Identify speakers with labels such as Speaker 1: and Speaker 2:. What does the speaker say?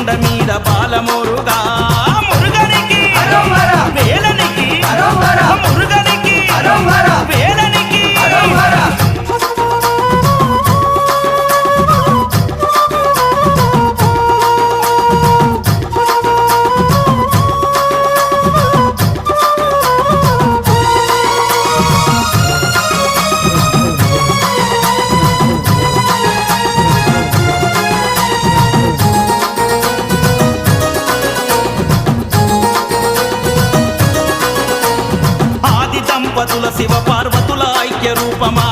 Speaker 1: కొండ మీద బాలమోరుగా దేవతుల శివ పార్వతుల ఐక్య రూపమా?